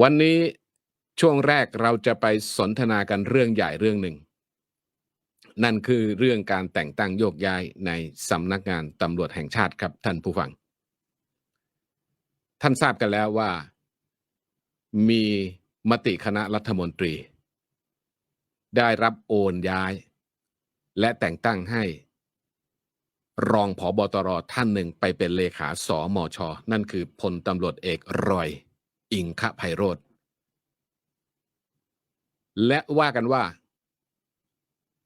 วันนี้ช่วงแรกเราจะไปสนทนากันเรื่องใหญ่เรื่องหนึ่ง นั่นคือเรื่องการแต่งตั้งโยกย้ายในสำนักงานตำรวจแห่งชาติครับท่านผู้ฟัง ท่านทราบกันแล้วว่า มีมติคณะรัฐมนตรี ได้รับโอนย้าย และแต่งตั้งให้ รองผอบตรท่านหนึ่งไปเป็นเลขาสอมชนั่นคือพลตำรวจเอกรอย อิงคะไพโรธและว่ากันว่า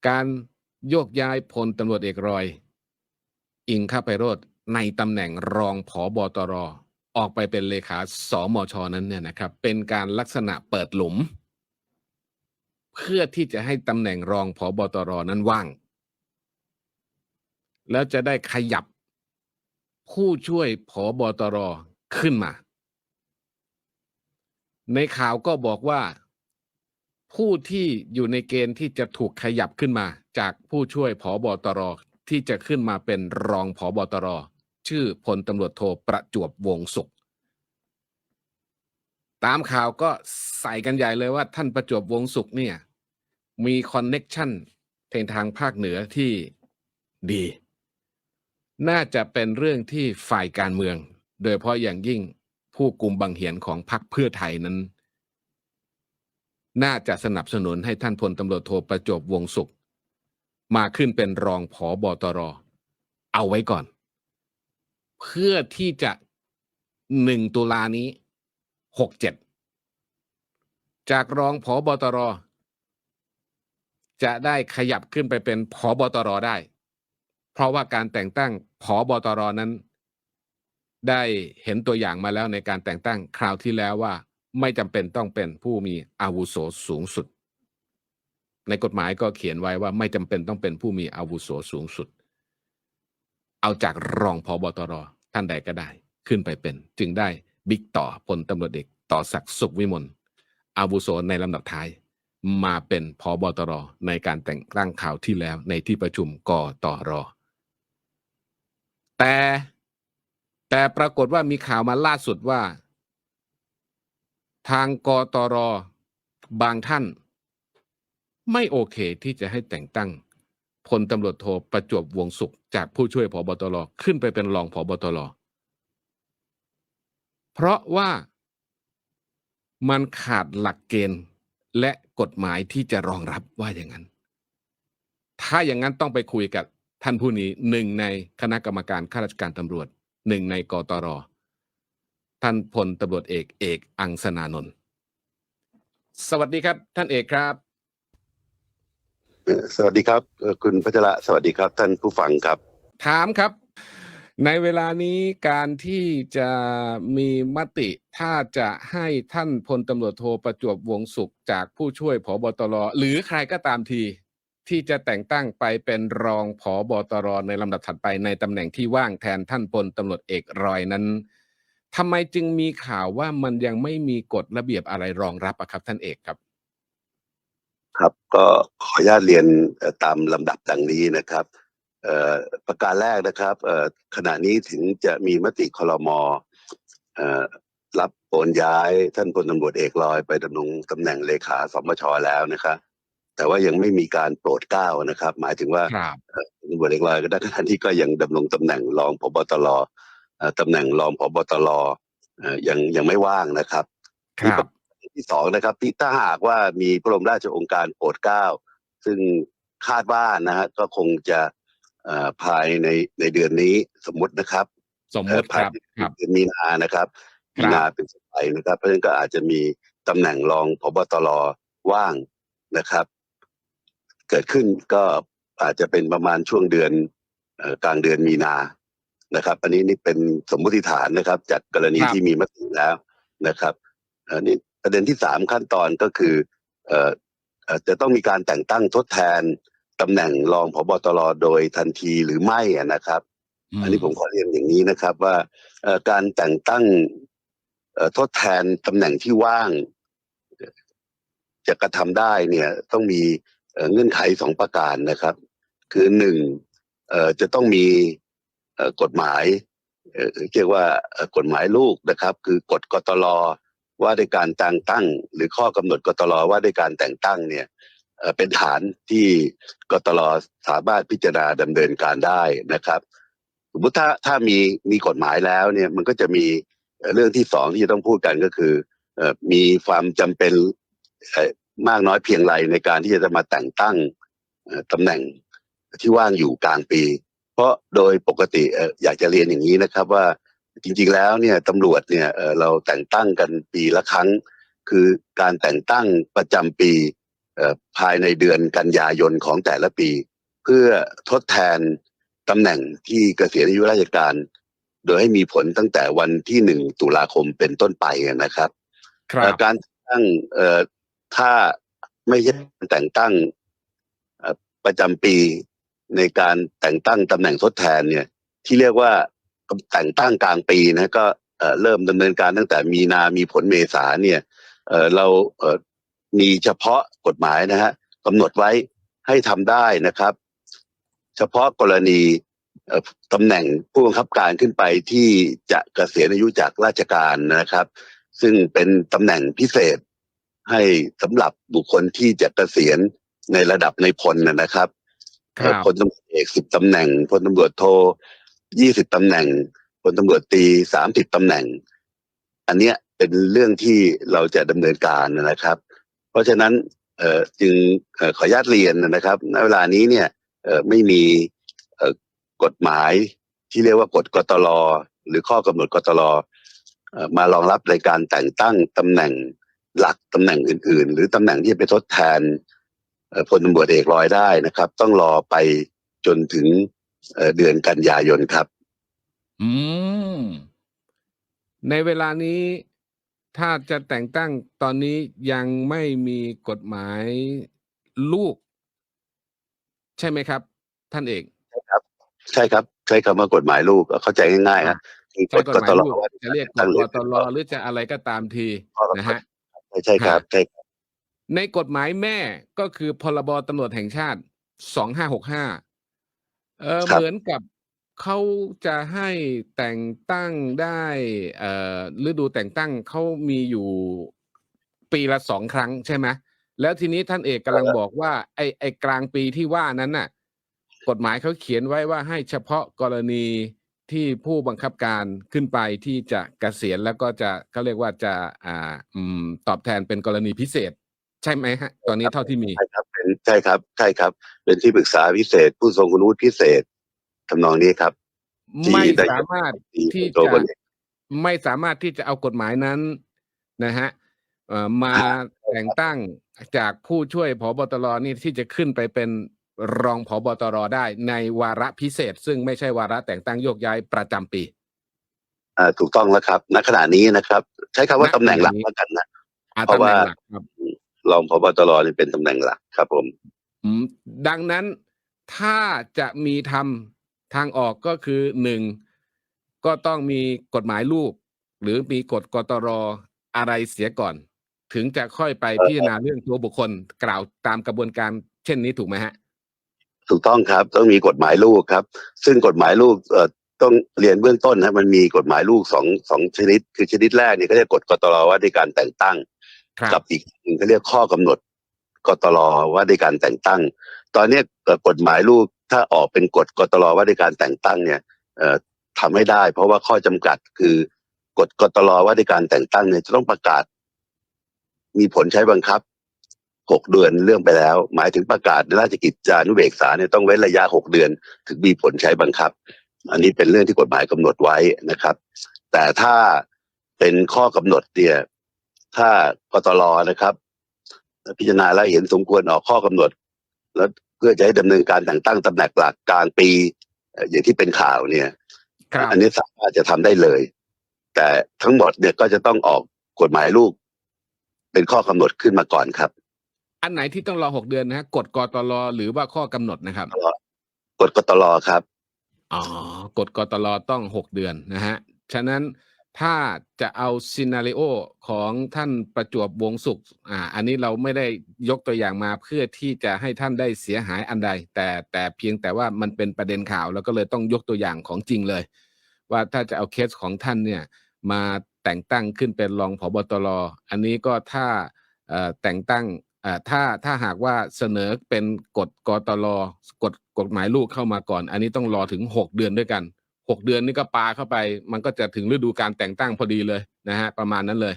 การโยกย้ายพลตำรวจเอกรอย อิงคะไพโรธในตำแหน่งรองผอบตรออกไปเป็นเลขาสอมชนั้นเนี่ยนะครับ เป็นการลักษณะเปิดหลุม เพื่อที่จะให้ตำแหน่งรองผอบตรนั้นว่าง แล้วจะได้ขยับผู้ช่วยผอบตรขึ้นมา ในข่าวก็บอกว่าผู้ที่อยู่ในเกณฑ์ที่จะถูกขยับขึ้นมา จากผู้ช่วยผอบตรที่จะขึ้นมาเป็นรองผอบตรชื่อพลตำรวจโทประจวบวงศุขตามข่าวก็ใส่กันใหญ่เลยว่าท่านประจวบวงศุขเนี่ย มีคอนเน็กชันทางภาคเหนือที่ดี น่าจะเป็นเรื่องที่ฝ่ายการเมือง โดยเฉพาะอย่างยิ่ง ผู้กลุ่มบังเหียนของพรรคเพื่อไทยนั้น น่าจะสนับสนุนให้ท่านพลตำรวจโทประจบวงศุข มาขึ้นเป็นรองผอบอตร เอาไว้ก่อน เพื่อที่จะหนึ่งตุลานี้หกเจ็ดจากรองผอบอตร จะได้ขยับขึ้นไปเป็นผอบอตรได้ เพราะว่าการแต่งตั้งผอบอตรนั้น ได้เห็นตัวอย่างมาแล้วในการแต่งตั้งคราวที่แล้วว่า ไม่จำเป็นต้องเป็นผู้มีอาวุโสสูงสุด ในกฎหมายก็เขียนไว้ว่าไม่จำเป็นต้องเป็นผู้มีอาวุโสสูงสุด เอาจากรองผอบอตรท่านใดก็ได้ ขึ้นไปเป็น จึงได้บิ๊กต่อพลตำรวจเอกต่อศักดิ์สุขวิมลอาวุโสในลำดับท้าย มาเป็นพอบอตรในการแต่งตั้งข่าวที่แล้วในที่ประชุมกตรแต่ แต่ปรากฏว่ามีข่าวมาล่าสุดว่า ทางกตรบางท่าน ไม่โอเคที่จะให้แต่งตั้งพลตำรวจโทประจวบวงศุข จากผู้ช่วยผบตรขึ้นไปเป็นรองผบตรเพราะว่ามันขาดหลักเกณฑ์และกฎหมายที่จะรองรับว่าอย่างนั้น ถ้าอย่างนั้นต้องไปคุยกับท่านผู้นี้หนึ่งในคณะกรรมการข้าราชการตำรวจ หนึ่งในกตร ท่านพลตำรวจเอกเอกอังสนานนท์สวัสดีครับ ท่านเอกครับเอ่อสวัสดีครับเอ่อคุณพัชระสวัสดีครับ ท่านผู้ฟังครับ ถามครับ ในเวลานี้การที่จะมีมติ ถ้าจะให้ท่านพลตำรวจโทประจวบวงศุขจากผู้ช่วยผบตรหรือใครก็ตามที ที่จะแต่งตั้งไปเป็นรองผอบตรในลำดับถัดไปในตำแหน่งที่ว่างแทนท่านพลตำรวจเอกรอยนั้นทำไมจึงมีข่าวว่ามันยังไม่มีกฎระเบียบอะไรรองรับอะครับ ท่านเอกครับ ครับก็ขออนุญาตเรียนตามลำดับดังนี้นะครับประการแรกนะครับขณะนี้ถึงจะมีมติคลมรับโอนย้ายท่านพลตำรวจเอกลอยไปดำรงตำแหน่งเลขาสมชแล้วนะครับ แต่ว่ายังไม่มีการโปรดเกล้านะครับ หมายถึงว่าครับตำรวจเอกลอยก็ได้ขณะที่ก็ยังดำรงตำแหน่งรองพบตรเอ่อตำแหน่งรองพบตรเอ่อยังยังไม่ว่างนะครับครับที่สองนะครับที่ถ้าหากว่ามีพระบรมราชโองการโปรดเกล้าซึ่งคาดว่านะฮะก็คงจะเอ่อภายในในเดือนนี้สมมุตินะครับ สมมเอ่อติคภายรับในครับเดือนมีนานะครับครับมีนาเป็นต้นไปนะครับ เพราะฉะนั้นก็อาจจะมีตำแหน่งรองพบตรว่างนะครับ เกิดขึ้นก็อาจจะเป็นประมาณช่วงเดือนเอ่อกลางเดือนมีนานะครับ อันนี้นี่เป็นสมมุติฐานนะครับ จากกรณีครับที่มีมติแล้วนะครับอันนี้ประเด็นที่สามขั้นตอนก็คือเอ่อเอ่อจะต้องมีการแต่งตั้งทดแทนตำแหน่งรองพบตรโดยทันทีหรือไม่อะนะครับ อันนี้ผมขอเรียนอย่างนี้นะครับว่าเอ่อการแต่งตั้งเอ่อทดแทนตำแหน่งที่ว่าง จะกระทำได้เนี่ยต้องมี เงื่อนไขสองประการนะครับ คือหนึ่งจะต้องมีกฎหมายเรียกว่ากฎหมายลูกนะครับ คือกฎกตลว่าด้วยการแต่งตั้ง หรือข้อกำหนดกตลว่าด้วยการแต่งตั้งเนี่ยเป็นฐานที่กตลสามารถพิจารณาดำเนินการได้นะครับ สมมติถ้าถ้ามีมีกฎหมายแล้วเนี่ยมันก็จะมีเรื่องที่สองที่จะต้องพูดกันก็คือมีความจำเป็น มากน้อยเพียงไรในการที่จะมาแต่งตั้งเอ่อตำแหน่งที่ว่างอยู่กลางปี เพราะโดยปกติเอ่ออยากจะเรียนอย่างนี้นะครับว่าจริงๆแล้วเนี่ยตำรวจเนี่ยเอ่อเราแต่งตั้งกันปีละครั้ง คือการแต่งตั้งประจำปีเอ่อภายในเดือนกันยายนของแต่ละปี เพื่อทดแทนตำแหน่งที่เกษียณอายุราชการ โดยให้มีผลตั้งแต่วันที่หนึ่งตุลาคมเป็นต้นไปนะครับครัเอ่บอการแต่งตั้งเอ่อ ถ้าไม่ใช่แต่งตั้งประจำปีในการแต่งตั้งตำแหน่งทดแทนเนี่ย ที่เรียกว่าแต่งตั้งกลางปีนะก็เริ่มดำเนินการตั้งแต่มีนามีผลเมษาเนี่ยเรามีเฉพาะกฎหมายนะฮะกำหนดไว้ให้ทำได้นะครับ เฉพาะกรณีตำแหน่งผู้บังคับการขึ้นไปที่จะเกษียณอายุจากราชการนะครับ ซึ่งเป็นตำแหน่งพิเศษ ให้สำหรับบุคคลที่จะเกษียณในระดับในพลนะนะครับครับพลตำรวจเอกสิบตำแหน่งพลตำรวจโทยี่สิบตำแหน่งพลตำรวจตรีสามสิบตำแหน่ง อันเนี้ยเป็นเรื่องที่เราจะดำเนินการนะครับ เพราะฉะนั้นเอ่อจึงเอ่อขออนุญาตเรียนนะครับณเวลานี้เนี่ยเอ่อไม่มีเอ่อกฎหมายที่เรียกว่ากฎกตลหรือข้อกำหนดกตลเอ่อมารองรับในการแต่งตั้งตำแหน่ง หลักตำแหน่งอื่น ๆ หรือตำแหน่งที่จะไปทดแทนเอ่อพลตำรวจเอกร้อยได้นะครับ ต้องรอไปจนถึงเอ่อเดือนกันยายนครับ อืม ในเวลานี้ถ้าจะแต่งตั้งตอนนี้ยังไม่มีกฎหมายลูก ใช่ไหมครับ ท่านเอกใช่ครับ ใช้คำว่ากฎหมายลูกเข้าใจง่ายๆนะคือกใช้ฎกฎกหมาตยลลูกว่าจะเรียกกตั้งฎเรีกยกตลหรือจะอะไรก็ตามทีนะฮะ ใช่ครับใช่ครับ ในกฎหมายแม่ก็คือพรบตำรวจแห่งชาติสองห้าหกห้าเออครับ เหมือนกับเขาจะให้แต่งตั้งได้ เอ่อฤดูแต่งตั้งเขามีอยู่ปีละสองครั้งใช่ไหมแล้วทีนี้ท่านเอกกำลังบอกว่า ไอ้ไอ้กลางปีที่ว่านั้นน่ะ กฎหมายเขาเขียนไว้ว่าให้เฉพาะกรณี ที่ผู้บังคับการขึ้นไปที่จะเกษียณแล้วก็จะเขาเรียกว่าจะอ่าอืมตอบแทนเป็นกรณีพิเศษ ใช่ไหมฮะ ตอนนี้เท่าที่มี ใช่ครับเป็นใช่ครับ ใช่ครับ เป็นที่ปรึกษาพิเศษ ผู้ทรงคุณวุฒิพิเศษทำนองนี้ครับ ที่ไม่ได้ สามารถ ที่ที่ตัวจะคนเอกไม่สามารถที่จะเอากฎหมายนั้นนะฮะเอ่อมาแต่งตั้งจากผู้ช่วยผบตรนี่ที่จะขึ้นไปเป็น รองผบตรได้ในวาระพิเศษ ซึ่งไม่ใช่วาระแต่งตั้งโยกย้ายประจำปีอ่าถูกต้องแล้วครับ ณขณะนี้นะครับ ใช้คำว่าณตำแหน่งหลักขณะนี้แล้วกันนะอาเพราะตำแหน่งว่าหลักครับรองพบตรนี่เป็นตำแหน่งหลักครับผมอืมดังนั้นถ้าจะมีทำทางออกก็คือหนึ่งก็ต้องมีกฎหมายลูก หรือมีกฎกตรอะไรเสียก่อน ถึงจะค่อยไปพิจารณาเรื่องตัวบุคคลกล่าวตามกระบวนการเช่นนี้ถูกไหมฮะ ถูกต้องครับต้องมีกฎหมายลูกครับ ซึ่งกฎหมายลูกเอ่อต้องเรียนเบื้องต้นนะมันมีกฎหมายลูกสองสองชนิด คือชนิดแรกเนี่ยก็เรียกกฎกตรว่าด้วยการแต่งตั้ง ครับ กับอีกหนึ่งเขาเรียกข้อกำหนดกตรว่าด้วยการแต่งตั้ง ตอนเนี้ยเอ่อกฎหมายลูกถ้าออกเป็นกฎกตรว่าด้วยการแต่งตั้งเนี่ยเอ่อทำไม่ได้ เพราะว่าข้อจำกัดคือกฎกตรว่าด้วยการแต่งตั้งเนี่ยจะต้องประกาศ มีผลใช้บังคับ หกเดือนเรื่องไปแล้ว หมายถึงประกาศในราชกิจจานุเบกษาเนี่ยต้องเว้นระยะหกเดือน ถึงมีผลใช้บังคับ อันนี้เป็นเรื่องที่กฎหมายกำหนดไว้นะครับ แต่ถ้าเป็นข้อกำหนดเนี่ยถ้ากตรนะครับ พิจารณาแล้วเห็นสมควรออกข้อกำหนด แล้วเพื่อจะให้ดำเนินการแต่งตั้งตำแหน่งหลักกลางปีเอ่ออย่างที่เป็นข่าวเนี่ยครับอันนี้สามารถจะทำได้เลย แต่ทั้งหมดเนี่ยก็จะต้องออกกฎหมายลูก เป็นข้อกำหนดขึ้นมาก่อนครับ อันไหนที่ต้องรอหกเดือนนะฮะกฎกตรหรือว่าข้อกำหนดนะครับกฎกตรครับอ๋อกฎกตลต้องหกเดือนนะฮะฉะนั้นถ้าจะเอาซีนารีโอของท่านประจวบวงสุขอ่า อันนี้เราไม่ได้ยกตัวอย่างมาเพื่อที่จะให้ท่านได้เสียหายอันใด แต่แต่เพียงแต่ว่ามันเป็นประเด็นข่าวแล้วก็เลยต้องยกตัวอย่างของจริงเลย ว่าถ้าจะเอาเคสของท่านเนี่ยมาแต่งตั้งขึ้นเป็นรองผบตรอันนี้ก็ถ้าเอ่อแต่งตั้งเอ่อ ถ้าถ้าหากว่าเสนอเป็นกฎกตรกฎกฎหมายลูกเข้ามาก่อน อันนี้ต้องรอถึงหกเดือนด้วยกันหกเดือนนี่ก็ปาเข้าไป มันก็จะถึงฤดูการแต่งตั้งพอดีเลยนะฮะ ประมาณนั้นเลย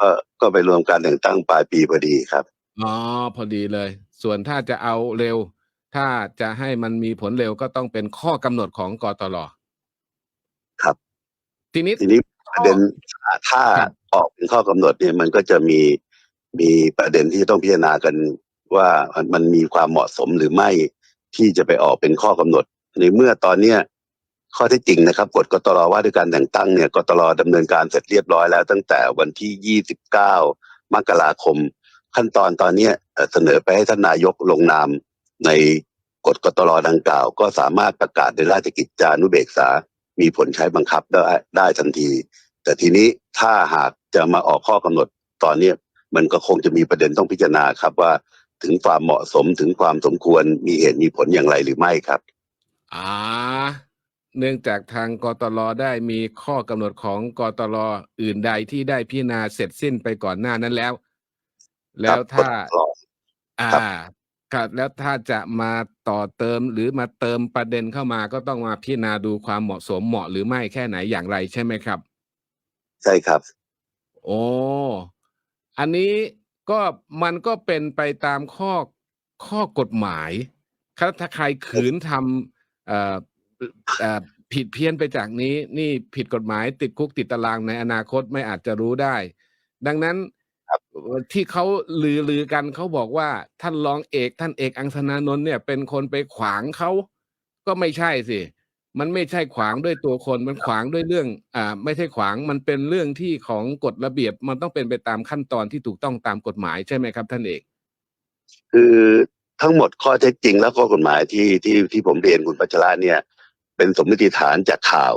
ก็ก็ไปรวมการแต่งตั้งปลายปีพอดีครับอ๋อพอดีเลย ส่วนถ้าจะเอาเร็ว ถ้าจะให้มันมีผลเร็วก็ต้องเป็นข้อกำหนดของกตลครับ ทีนี้ทีนี้ประเด็นถ้าครับออกเป็นข้อกำหนดเนี่ยมันก็จะมี มีประเด็นที่ต้องพิจารณากันว่ามันมีความเหมาะสมหรือไม่ที่จะไปออกเป็นข้อกำหนด ในเมื่อตอนเนี้ยข้อที่จริงนะครับกฎกตรว่าด้วยการแต่งตั้งเนี่ยกตรดำเนินการเสร็จเรียบร้อยแล้ว ตั้งแต่วันที่ 29 มกราคม ขั้นตอนตอนนี้เสนอไปให้ท่านนายกลงนามในกฎกตรดังกล่าว ก็สามารถประกาศในราชกิจจานุเบกษา มีผลใช้บังคับได้ได้ทันที แต่ทีนี้ถ้าหากจะมาออกข้อกำหนดตอนนี้ มันก็คงจะมีประเด็นต้องพิจารณาครับว่าถึงความเหมาะสมถึงความสมควรมีเหตุมีผลอย่างไรหรือไม่ครับอ่าเนื่องจากทางกตลได้มีข้อกำหนดของกตลอื่นใดที่ได้พิจารณาเสร็จสิ้นไปก่อนหน้านั้นแล้ว แล้วถ้าครับอ่าครับครับแล้วถ้าจะมาต่อเติมหรือมาเติมประเด็นเข้ามาก็ต้องมาพิจารณาดูความเหมาะสมเหมาะหรือไม่แค่ไหนอย่างไรใช่ไหมครับ ใช่ครับ โอ้ อันนี้ก็มันก็เป็นไปตามข้อข้อกฎหมายถ้าถ้าใครขืนทำเอ่อเอ่อผิดเพี้ยนไปจากนี้ นี่ผิดกฎหมายติดคุกติดตารางในอนาคตไม่อาจจะรู้ได้ ดังนั้นครับที่เขาลือลือกันเขาบอกว่าท่านรองเอกท่านเอกอังสนานนท์เนี่ย เป็นคนไปขวางเขาก็ไม่ใช่สิ มันไม่ใช่ขวางด้วยตัวคนมันขวางด้วยเรื่อง อ่า ไม่ใช่ขวางมันเป็นเรื่องที่ของกฎระเบียบ มันต้องเป็นไปตามขั้นตอนที่ถูกต้องตามกฎหมายใช่ไหมครับ ท่านเอกคือทั้งหมดข้อเท็จจริง และข้อกฎหมายที่ที่ที่ผมเรียนคุณปัชราเนี่ย เป็นสมมติฐานจากข่าว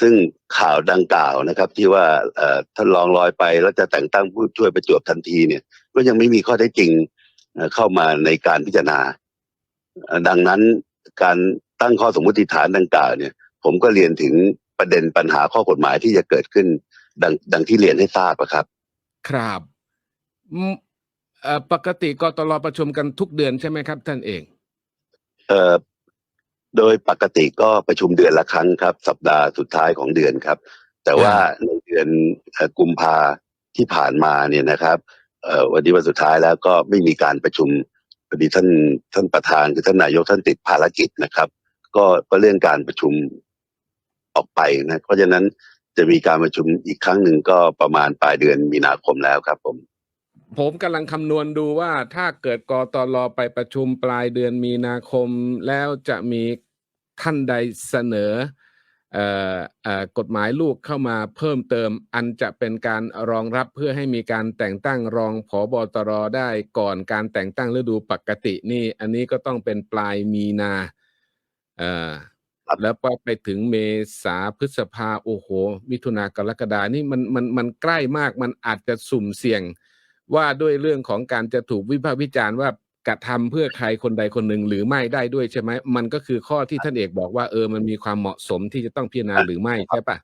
ซึ่งข่าวดังกล่าวนะครับ ที่ว่าเอ่อท่านรองลอยไปแล้วจะแต่งตั้งผู้ช่วยประจวบทันทีเนี่ย ก็ยังไม่มีข้อเท็จจริงเข้ามาในการพิจารณา ดังนั้นการ ตั้งข้อสมมติฐานดังกล่าวเนี่ย ผมก็เรียนถึงประเด็นปัญหาข้อกฎหมายที่จะเกิดขึ้นดังดังที่เรียนให้ทราบอะครับ ครับอืมเอ่อปกติกตลประชุมกันทุกเดือนใช่ไหมครับ ท่านเอกเอ่อโดยปกติก็ประชุมเดือนละครั้งครับ สัปดาห์สุดท้ายของเดือนครับ แต่ว่าในเดือนเอ่อกุมภาที่ผ่านมาเนี่ยนะครับเอ่อวันนี้วันสุดท้ายแล้วก็ไม่มีการประชุมพอดีท่านท่านประธานคือท่านนายกท่านติดภารกิจนะครับ ก็ก็เลื่อนการประชุมออกไปนะ เพราะฉะนั้นจะมีการประชุมอีกครั้งหนึ่งก็ประมาณปลายเดือนมีนาคมแล้วครับ ผม ผมกำลังคำนวณดูว่าถ้าเกิดกตลไปประชุมปลายเดือนมีนาคมแล้วจะมีท่านใดเสนออกฎหมายลูกเข้ามาเพิ่มเติม อันจะเป็นการรองรับเพื่อให้มีการแต่งตั้งรองผบตรได้ก่อนการแต่งตั้งฤดูปกตินี่ อันนี้ก็ต้องเป็นปลายมีนา เออแล้วก็ไปถึงเมษาพฤษภาโอ้โห มิถุนากรกฎานี่มันมันมันใกล้มากมันอาจจะสุ่มเสี่ยง ว่าด้วยเรื่องของการจะถูกวิพากษ์วิจารณ์ว่ากระทำเพื่อใครคนใดคนหนึ่งหรือไม่ได้ด้วยใช่ไหมมันก็คือข้อที่ท่านเอกบอกว่าเออมันมีความเหมาะสมที่จะต้องพิจารณาหรือไม่ใช่ปะ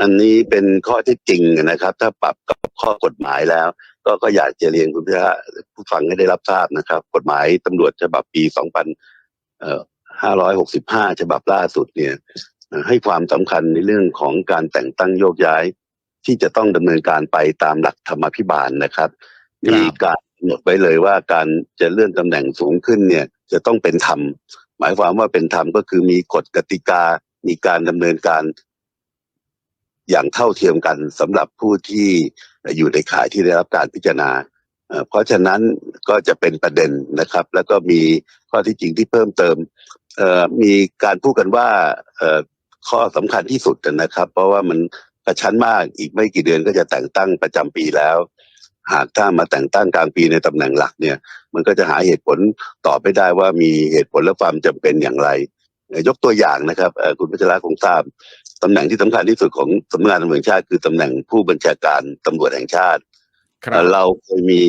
อันนี้เป็นข้อที่จริงนะครับ ถ้าปรับกับข้อกฎหมายแล้ว ก็ก็อยากจะเรียนคุณผู้ชมผู้ฟังให้ได้รับทราบนะครับ กฎหมายตำรวจฉบับปีสองพันเอ่อ 2565 ฉบับล่าสุดเนี่ยเอ่อให้ความสำคัญในเรื่องของการแต่งตั้งโยกย้าย ที่จะต้องดำเนินการไปตามหลักธรรมาภิบาลนะครับมีการกำหนดไว้เลยว่าการจะเลื่อนตำแหน่งสูงขึ้นเนี่ยจะต้องเป็นธรรม หมายความว่าเป็นธรรมก็คือมีกฎกติกา มีการดำเนินการ อย่างเท่าเทียมกันสำหรับผู้ที่อยู่ในข่ายที่ได้รับการพิจารณาเอ่อเพราะฉะนั้นก็จะเป็นประเด็นนะครับ แล้วก็มีข้อที่จริงที่เพิ่มเติมเอ่อ มีการพูดกันว่าเอ่อข้อสำคัญที่สุดนะครับ เพราะว่ามันกระชั้นมากอีกไม่กี่เดือนก็จะแต่งตั้งประจำปีแล้ว หากถ้ามาแต่งตั้งกลางปีในตำแหน่งหลักเนี่ย มันก็จะหาเหตุผลตอบไม่ได้ว่ามีเหตุผลและความจำเป็นอย่างไรเอ่อยกตัวอย่างนะครับเอ่อคุณพัชระคงทราบตำแหน่งที่สำคัญที่สุดของสำนักงานตำรวจแห่งชาติ คือตำแหน่งผู้บัญชาการตำรวจแห่งชาติครัเอ่บอเราเคยมี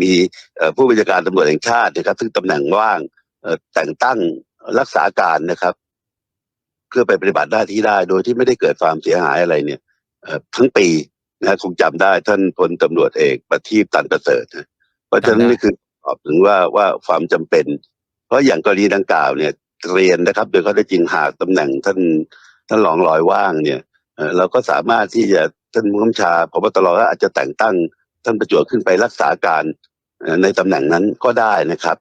มีเอ่อผู้บัญชาการตำรวจแห่งชาตินะครับ ซึ่งตำแหน่งว่างเอ่อแต่งตั้ง รักษาการนะครับ เพื่อไปปฏิบัติหน้าที่ได้โดยที่ไม่ได้เกิดความเสียหายอะไรเนี่ยเอ่อทั้งปีนะคงจำได้ท่านพลตำรวจเอกประทีปตันประเสริฐนะเพราะฉะนั้นจำได้นี่คือตอบถึงว่าว่าความจำเป็น เพราะอย่างกรณีดังกล่าวเนี่ยเรียนนะครับ โดยเขาได้จริงหากตำแหน่งท่านท่านรองลอยว่างเนี่ยเอ่อเราก็สามารถที่จะท่านผู้กำกับชาพบตรก็อาจจะแต่งตั้งท่านประจวบขึ้นไปรักษาการเอ่อในตำแหน่งนั้นก็ได้นะครับ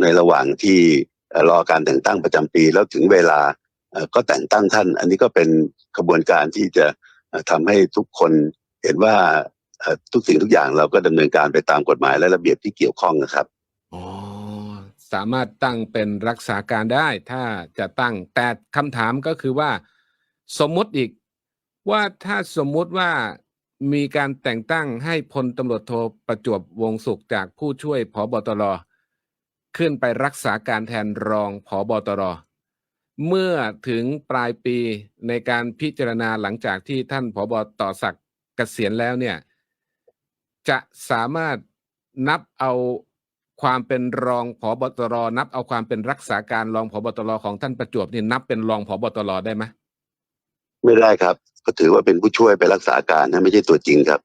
ในระหว่างที่เอ่อ รอการแต่งตั้งประจำปี แล้วถึงเวลาก็แต่งตั้งท่าน อันนี้ก็เป็นกระบวนการที่จะเอ่อทำให้ทุกคนเห็นว่าทุกสิ่งทุกอย่างเราก็ดำเนินการไปตามกฎหมายและระเบียบที่เกี่ยวข้องนะครับอ๋อสามารถตั้งเป็นรักษาการได้ ถ้าจะตั้งแต่คำถามก็คือว่า สมมุติอีกว่าถ้าสมมุติว่ามีการแต่งตั้งให้พลตำรวจโทประจวบวงศุขจากผู้ช่วยผบตร ขึ้นไปรักษาการแทนรองผบตร เมื่อถึงปลายปีในการพิจารณาหลังจากที่ท่านผบต่อศักดิ์เกษียณแล้วเนี่ย จะสามารถนับเอาความเป็นรองผบตร นับเอาความเป็นรักษาการรองผบตรของท่านประจวบนี่นับเป็นรองผบตรได้ไหมไม่ได้ครับ ก็ถือว่าเป็นผู้ช่วยไปรักษาการนะไม่ใช่ตัวจริงครับ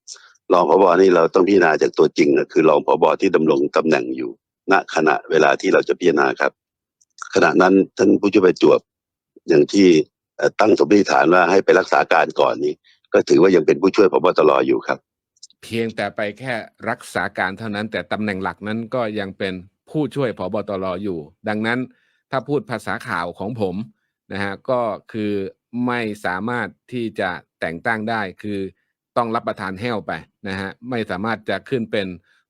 รองผบนี่เราต้องพิจารณาจากตัวจริงนะคือรองผบที่ดำรงตำแหน่งอยู่ ณขณะเวลาที่เราจะพิจารณาครับ ขณะนั้นท่านผู้ช่วยประจวบอย่างที่ตั้งสมมติฐานว่าให้ไปรักษาการก่อนนี้ ก็ถือว่ายังเป็นผู้ช่วยผบตรอยู่ครับ เพียงแต่ไปแค่รักษาการเท่านั้น แต่ตำแหน่งหลักนั้นก็ยังเป็นผู้ช่วยผบตรอยู่ ดังนั้นถ้าพูดภาษาข่าวของผมนะฮะก็คือไม่สามารถที่จะแต่งตั้งได้คือต้องรับประทานแห้วไปนะฮะไม่สามารถจะขึ้นเป็น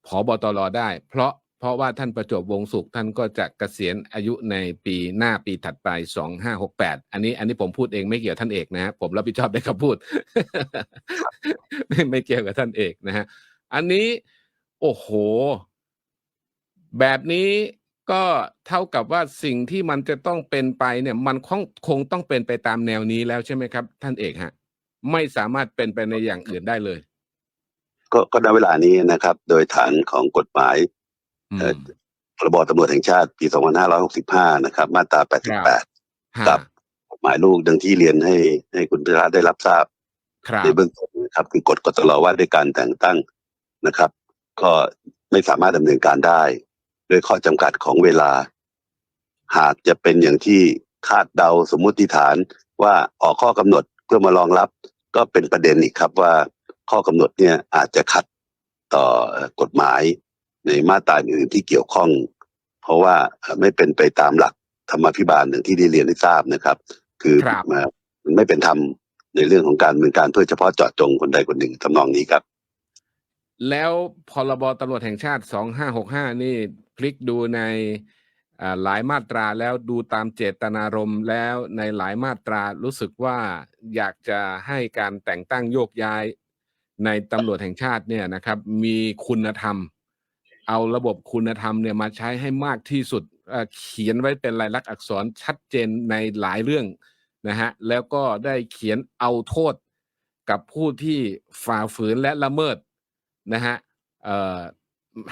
ผบตรได้ เพราะ เพราะว่าท่านประจวบวงศุขท่านก็จะเกษียณอายุในปีหน้าปีถัดไปสองห้าหกแปดอันนี้อันนี้ผมพูดเองไม่เกี่ยวท่านเอกนะฮะผมรับผิดชอบในคำพูด ไม่เกี่ยวกับท่านเอกนะฮะอันนี้ โอ้โห แบบนี้ก็เท่ากับว่าสิ่งที่มันจะต้องเป็นไปเนี่ย มันคงคงต้องเป็นไปตามแนวนี้แล้วใช่ไหมครับ ท่านเอกฮะ ไม่สามารถเป็นไปในอย่างอื่นได้เลย ก็ก็ณเวลานี้นะครับ โดยฐานของกฎหมาย พรบตำรวจแห่งชาติปี 2565 นะครับ มาตราครับ88ฮะครับกฎหมายลูกดังที่เรียนให้ให้คุณพิธาได้รับทราบครับในเบื้องต้นนะครับ คือกฎกตลว่าด้วยการแต่งตั้งนะครับ ก็ไม่สามารถดำเนินการได้ด้วยข้อจำกัดของเวลา หากจะเป็นอย่างที่คาดเดาสมมุติฐานว่าออกข้อกำหนดเพื่อมารองรับ ก็เป็นประเด็นอีกครับว่าข้อกำหนดเนี่ยอาจจะขัดต่อกฎหมาย ในมาตราอื่นที่เกี่ยวข้อง เพราะว่าไม่เป็นไปตามหลักธรรมาภิบาลอย่างที่ได้เรียนได้ทราบนะครับ คือครับมามันไม่เป็นธรรมในเรื่องของการดำเนินการเพื่อเฉพาะเจาะจงคนใดคนหนึ่งทำนองนี้ครับ แล้วพรบตำรวจแห่งชาติสองห้าหกห้านี่พลิกดูในอ่าหลายมาตราแล้วดูตามเจตนารมณ์แล้วในหลายมาตรารู้สึกว่าอยากจะให้การแต่งตั้งโยกย้ายในตำรวจแห่งชาติเนี่ยนะครับ มีคุณธรรม เอาระบบคุณธรรมเนี่ยมาใช้ให้มากที่สุดเขียนไว้เป็นลายลักษณ์อักษรชัดเจนในหลายเรื่องนะฮะแล้วก็ได้เขียนเอาโทษกับผู้ที่ฝ่าฝืนและละเมิดนะฮะ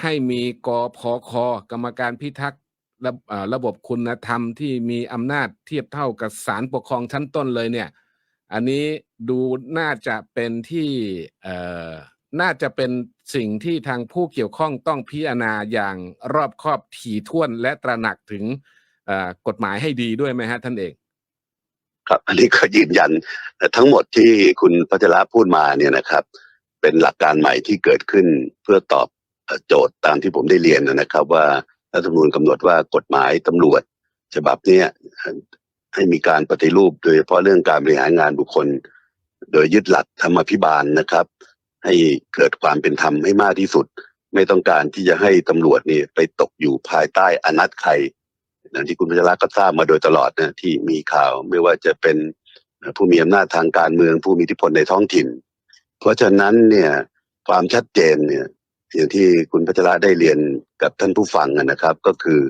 ให้มีกพคกรรมการพิทักษ์ระระบบคุณธรรมที่มีอำนาจเทียบเท่ากับศาลปกครองชั้นต้นเลยเนี่ย อันนี้ดูน่าจะเป็นที่ น่าจะเป็นสิ่งที่ทางผู้เกี่ยวข้องต้องพิจารณาอย่างรอบคอบถี่ถ้วนและตระหนักถึงกฎหมายให้ดีด้วยไหมฮะท่านเอกครับอันนี้ก็ยืนยันทั้งหมดที่คุณพัชระพูดมาเนี่ยนะครับ เป็นหลักการใหม่ที่เกิดขึ้นเพื่อตอบโจทย์ตามที่ผมได้เรียนนะครับ ว่ารัฐธรรมนูญกำหนดว่ากฎหมายตำรวจ ฉบับนี้ให้มีการปฏิรูปโดยเฉพาะเรื่องการบริหารงานบุคคล โดยยึดหลักธรรมาภิบาลนะครับ ให้เกิดความเป็นธรรมให้มากที่สุด ไม่ต้องการที่จะให้ตำรวจนี่ไปตกอยู่ภายใต้อนัตใครอย่างที่คุณพัชระก็ทราบมาโดยตลอดนะที่มีข่าวไม่ว่าจะเป็นผู้มีอำนาจทางการเมืองผู้มีอิทธิพลในท้องถิ่น เพราะฉะนั้นเนี่ยความชัดเจนเนี่ยอย่างที่คุณพัชระได้เรียนกับท่านผู้ฟังนะครับ ก็คือ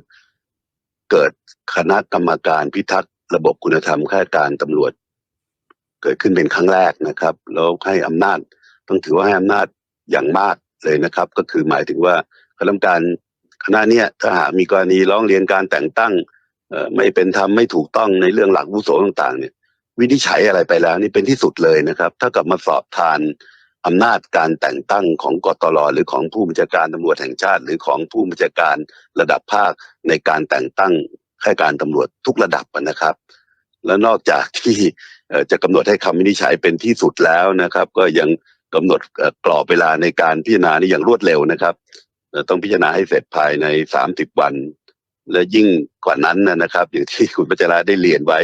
เกิดคณะกรรมการพิทักษ์ระบบคุณธรรมข้าราชการตำรวจ เกิดขึ้นเป็นครั้งแรกนะครับ แล้วให้อำนาจ ต้องถือว่าให้อำนาจอย่างมากเลยนะครับ ก็คือหมายถึงว่าคณะกรรมการคณะเนี้ยถ้าหากมีกรณีร้องเรียนการแต่งตั้งไม่เป็นธรรมไม่ถูกต้องในเรื่องหลักวุโสต่างๆเนี่ยวินิจฉัยอะไรไปแล้วนี่เป็นที่สุดเลยนะครับถ้ากับมาสอบทานอำนาจการแต่งตั้งของกตลหรือของผู้บัญชาการตำรวจแห่งชาติ หรือของผู้บัญชาการระดับภาคในการแต่งตั้งข้าราชการตำรวจทุกระดับนะครับ แล้วนอกจากที่จะกำหนดให้คำวินิจฉัยเป็นที่สุดแล้วนะครับ ก็ยัง กำหนดกรอบเวลาในการพิจารณานี่อย่างรวดเร็วนะครับ ต้องพิจารณาให้เสร็จภายใน30วัน และยิ่งกว่านั้นนะนะครับ อย่างที่คุณปัจจราได้เรียนไว้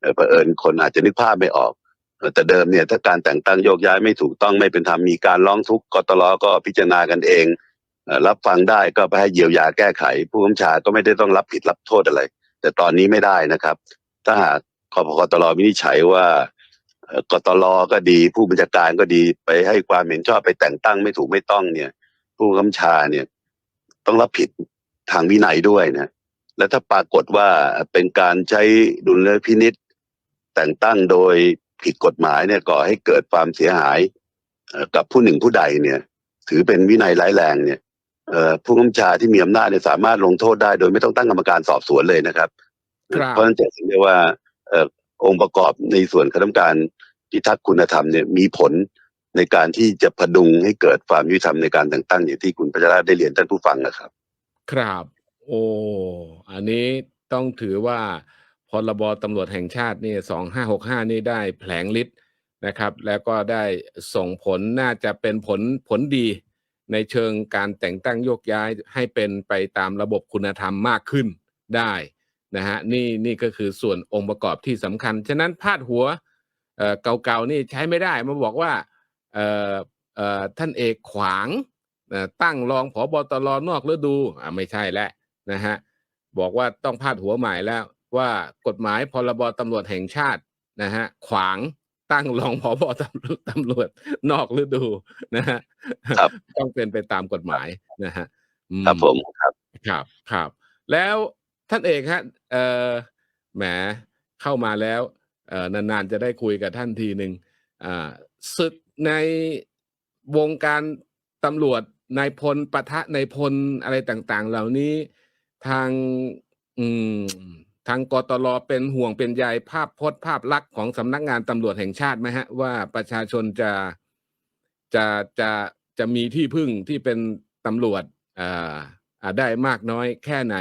เอ่อเผอิญคนอาจจะนึกภาพไม่ออก แต่เดิมเนี่ยถ้าการแต่งตั้งโยกย้ายไม่ถูกต้องไม่เป็นธรรมมีการร้องทุกข์กตลก็พิจารณากันเอง รับฟังได้ก็ไปให้เยียวยาแก้ไข ผู้กำชาก็ไม่ได้ต้องรับผิดรับโทษอะไร แต่ตอนนี้ไม่ได้นะครับ ถ้าหากคอพกตลวินิจฉัยว่าเอ่อ กตลก็ดี ผู้บัญชาการก็ดีไปให้ความเห็นชอบไปแต่งตั้งไม่ถูกไม่ต้องเนี่ย ผู้กำชาเนี่ย ต้องรับผิดทางวินัยด้วยนะและถ้าปรากฏว่าเป็นการใช้ดุลยพินิษแต่งตั้งโดยผิดกฎหมายเนี่ยก่อให้เกิดความเสียหายเอ่อกับผู้หนึ่งผู้ใดเนี่ย ถือเป็นวินัยร้ายแรงเนี่ยเอ่อผู้กำชาที่มีอำนาจเนี่ยสามารถลงโทษได้ โดยไม่ต้องตั้งกรรมการสอบสวนเลยนะครับครับเพราะฉะนั้นจะเห็นได้ว่าเองค์ประกอบในส่วนคณะกรรมการพิทักษ์คุณธรรมเนี่ยมีผลในการที่จะพดุงให้เกิดความยุติธรรมในการแต่งตั้งอย่างที่คุณพัชราได้เรียนท่านผู้ฟังนะครับ ครับ โอ้อันนี้ต้องถือว่าพรบตำรวจแห่งชาตินี่สองห้าหกห้านี่ได้แผลงฤทธิ์นะครับ แล้วก็ได้ส่งผลน่าจะเป็นผลผลดี ในเชิงการแต่งตั้งโยกย้ายให้เป็นไปตามระบบคุณธรรมมากขึ้นได้ นะฮะนี่นี่ก็คือส่วนองค์ประกอบที่สำคัญ ฉะนั้นพาดหัวเอ่อเก่าๆนี่ใช้ไม่ได้มาบอกว่าเอ่อเอ่อท่านเอกขวางเอ่อตั้งรองผอบตรนอกฤดูอ่าไม่ใช่แล้วนะฮะบอกว่าต้องพาดหัวใหม่แล้วว่ากฎหมายพรบตำรวจแห่งชาตินะฮะขวางตั้งรองผอบตำรวจตำรวจนอกฤดูนะฮะครับต้องเป็นไปตามกฎหมายนะฮะอืครับผมครับครับครับ แล้ว ท่านเอกฮะเออแหมเข้ามาแล้วเออนานๆจะได้คุยกับท่านทีหนึ่งศึกในวงการตำรวจนายพลปะทะนายพลอะไรต่าง ๆ เหล่านี้ทางทางกตลเป็นห่วงเป็นใยภาพพจน์ภาพลักษณ์ของสำนักงานตำรวจแห่งชาติไหมฮะ ว่าประชาชนจะจะจะจะมีที่พึ่งที่เป็นตำรวจอ่า ได้มากน้อยแค่ไหน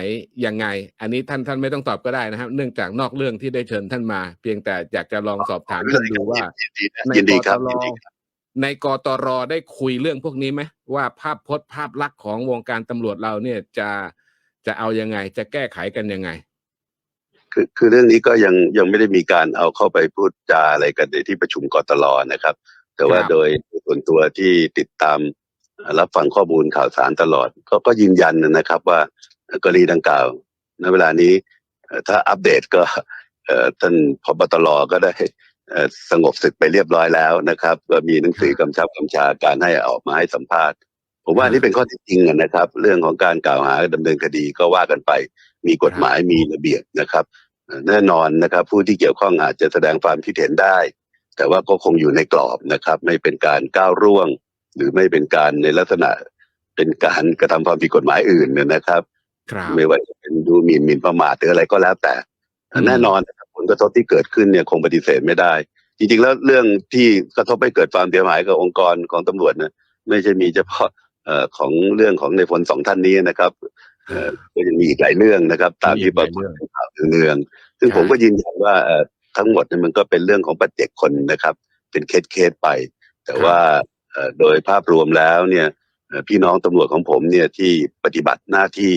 ยังไง อันนี้ท่านท่านไม่ต้องตอบก็ได้นะครับ เนื่องจากนอกเรื่องที่ได้เชิญท่านมา เพียงแต่อยากจะลองสอบถามท่านดูว่ายินดีนะในยินดีกครับตรยินดีครับในกตรได้คุยเรื่องพวกนี้ไหมว่าภาพพจน์ภาพลักษณ์ของวงการตำรวจเราเนี่ยจะจะเอายังไง จะแก้ไขกันยังไง คือคือเรื่องนี้ก็ยังยังไม่ได้มีการเอาเข้าไปพูดจาอะไรกันในที่ประชุมกตลนะครับ แต่ว่าครับโดยส่วนตัวที่ติดตาม รับฟังข้อมูลข่าวสารตลอด ก็ก็ยืนยันนะครับ ว่ากรณีดังกล่าวณเวลานี้เอ่อถ้าอัปเดตก็เอ่อท่านพบตรก็ได้เอ่อสงบศึกไปเรียบร้อยแล้วนะครับ ก็มีหนังสือกำชับกำชาการให้ออกมาให้สัมภาษณ์ผมว่าอันนี่เป็นข้อเท็จจริงอะนะครับ เรื่องของการกล่าวหาดำเนินคดีก็ว่ากันไป มีกฎหมายมีระเบียบนะครับเอ่อแน่นอนนะครับ ผู้ที่เกี่ยวข้องอาจจะแสดงความคิดเห็นได้ แต่ว่าก็คงอยู่ในกรอบนะครับ ไม่เป็นการก้าวร่วง หรือไม่เป็นการในลักษณะเป็นการกระทำความผิดกฎหมายอื่นเนี่ยนะครับครับ ไม่ว่าจะเป็นดูหมิ่นหมิ่นประมาทหรืออะไรก็แล้วแต่อืมแน่นอนนะครับผลกระทบที่เกิดขึ้นเนี่ยคงปฏิเสธไม่ได้ จริงๆแล้วเรื่องที่กระทบให้เกิดความเสียหายกับองค์กรของตำรวจนะไม่ใช่มีเฉพาะเอ่อของเรื่องของในพลสองท่านนี้นะครับเอ่อก็ยังมีอีกหลายเรื่องนะครับ ตามที่ปรากฏในข่าวเนืองๆซึ่งใช่ผมก็ยืนยันว่าเอ่อทั้งหมดเนี่ยมันก็เป็นเรื่องของปัจเจกคนนะครับ เป็นเคสเคสๆไป แต่ว่าเอ่อ โดยภาพรวมแล้วเนี่ยพี่น้องตำรวจของผมเนี่ยที่ปฏิบัติหน้าที่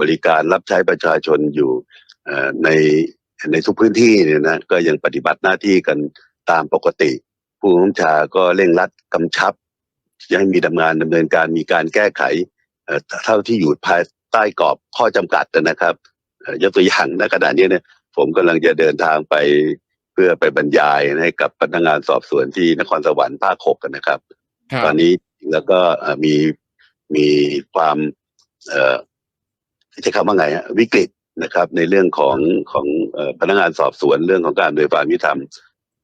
บริการรับใช้ประชาชนอยู่ในในทุกพื้นที่เนี่ยนะก็ยังปฏิบัติหน้าที่กันตามปกติ ผู้บังคับบัญชาก็เร่งรัดกำชับจะให้มีดำเนินดำเนินการมีการแก้ไขเท่าที่อยู่ภายใต้กรอบข้อจำกัดนะครับยกตัวอย่างณขณะนี้เนี่ยผมกำลังจะเดินทางไปเพื่อไปบรรยายให้กับพนักงานสอบสวนที่นครสวรรค์ภาคหกกันนะครับ ตอนนี้แล้วก็เอ่อมีมีความเอ่อใช้คำว่าไงฮะวิกฤตนะครับ ในเรื่องของของเอ่อพนักงานสอบสวนเรื่องของการโดยความยุติธรรม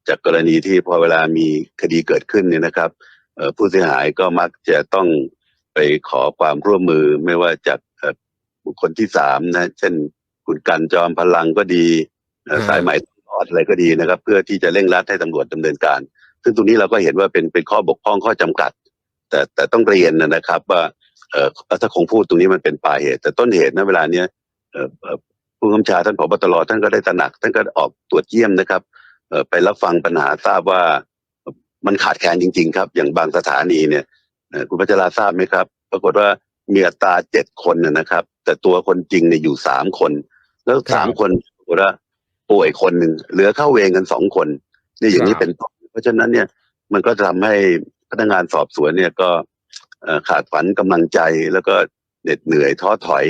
จากกรณีที่พอเวลามีคดีเกิดขึ้นเนี่ยนะครับเอ่อผู้เสียหายก็มักจะต้องไปขอความร่วมมือไม่ว่าจากเอ่อบุคคลที่สามนะ เช่นคุณกันจอมพลังก็ดีเอ่ออ่าสายไหมต้องอดอะไรก็ดีนะครับ เพื่อที่จะเร่งรัดให้ตำรวจดำเนินการ ซึ่งตรงนี้เราก็เห็นว่าเป็นเป็นข้อบกพร่องข้อจำกัด แต่แต่ต้องเรียนนะครับว่าเอ่อถ้าคงพูดตรงนี้มันเป็นปลายเหตุ แต่ต้นเหตุณเวลาเนี้ยเอ่อเอ่อผู้กำกับชาท่านผบตรท่านก็ได้ตระหนัก ท่านก็ออกตรวจเยี่ยมนะครับเอ่อไปรับฟังปัญหาทราบว่ามันขาดแคลนจริง ๆ ครับ อย่างบางสถานีเนี่ยเอ่อคุณพัชราทราบไหมครับ ปรากฏว่ามีอัตราเจ็ดคนนะนะครับ แต่ตัวคนจริงเนี่ยอยู่สามคน แล้วสามคนปรากฏว่าป่วยคนหนึ่งเหลือเข้าเวรกันสองคนนี่อย่างนี้ครับเป็นต้น เพราะฉะนั้นเนี่ยมันก็ทำให้พนักงานสอบสวนเนี่ยก็ขาดฝันกำลังใจแล้วก็เหน็ดเหนื่อยท้อถอย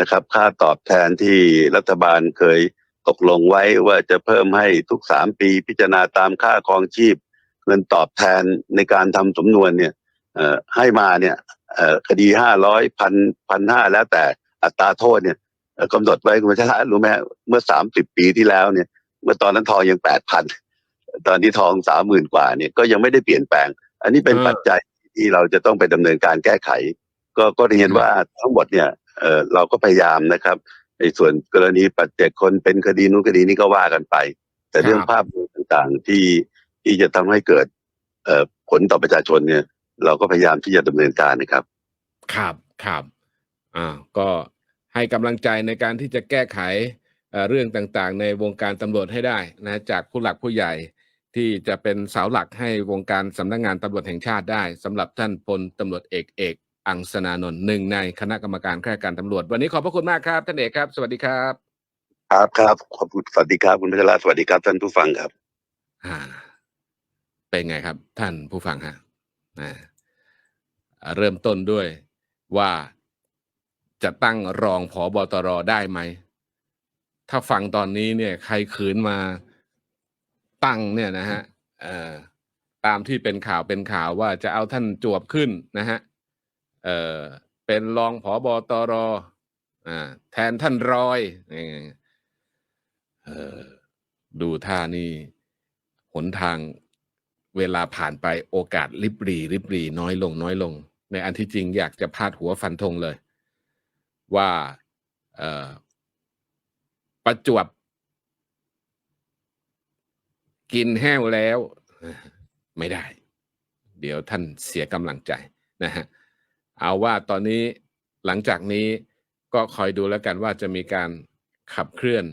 นะครับ ค่าตอบแทนที่รัฐบาลเคยตกลงไว้ว่าจะเพิ่มให้ทุกสามปีพิจารณาตามค่าครองชีพ เงินตอบแทนในการทำสำนวนเนี่ยให้มาเนี่ยคดีห้าร้อยพันพันห้าแล้วแต่อัตราโทษเนี่ยกำหนดไว้คุณพัชระรู้ไหมเมื่อสามสิบปีที่แล้วเนี่ย เมื่อตอนนั้นทองยังแปดพัน ตอนนี้ทองสามหมื่นกว่าเนี่ยก็ยังไม่ได้เปลี่ยนแปลง อันนี้เป็นเออปัจจัยที่เราจะต้องไปดำเนินการแก้ไข ก็ก็เรียนว่าทั้งหมดเนี่ยเออเราก็พยายามนะครับ ในส่วนกรณีปัจเจกคนเป็นคดีนู้นคดีนี้ก็ว่ากันไป แต่เรื่องภาพรวมต่างๆที่ที่จะทำให้เกิดเอ่อผลต่อประชาชนเนี่ย เราก็พยายามที่จะดำเนินการนะครับ ครับครับอ่าก็ให้กำลังใจในการที่จะแก้ไขเอ่อเรื่องต่างๆ ในวงการตำรวจให้ได้นะจากผู้หลักผู้ใหญ่ ที่จะเป็นเสาหลักให้วงการสำนักงานตำรวจแห่งชาติได้สำหรับท่านพลตำรวจเอกเอก อังสนานนท์หนึ่งในคณะกรรมการข้าราชการตำรวจ วันนี้ขอบพระคุณมากครับท่านเอกครับ สวัสดีครับ ครับครับขอบคุณสวัสดีครับคุณพัชระสวัสดีครับท่านผู้ฟังครับอ่าเป็นไงครับ ท่านผู้ฟังฮะอ่าเริ่มต้นด้วยว่าจะตั้งรองผอบตรได้ไหม ถ้าฟังตอนนี้เนี่ย ใครขืนมา ตั้งเนี่ยนะฮะเอ่อตามที่เป็นข่าวเป็นข่าวว่าจะเอาท่านจวบขึ้นนะฮะเอ่อเป็นรองผอบตรอ่าแทนท่านรอยเออดูท่านี่หนทางเวลาผ่านไปโอกาสริบหรีริบหรีน้อยลงน้อยลง ในอันที่จริงอยากจะพาดหัวฟันธงเลย ว่าประจวบ กินแห้วแล้ว ไม่ได้ เดี๋ยวท่านเสียกำลังใจนะฮะเอาว่าตอนนี้หลังจากนี้ก็คอยดูแล้วกันว่าจะมีการขับเคลื่อน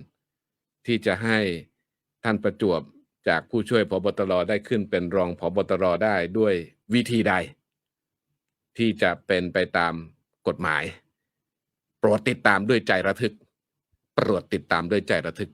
ที่จะให้ท่านประจวบจากผู้ช่วยพบตรได้ขึ้นเป็นรองพบตรได้ด้วยวิธีใด ที่จะเป็นไปตามกฎหมาย โปรดติดตามด้วยใจระทึก โปรดติดตามด้วยใจระทึก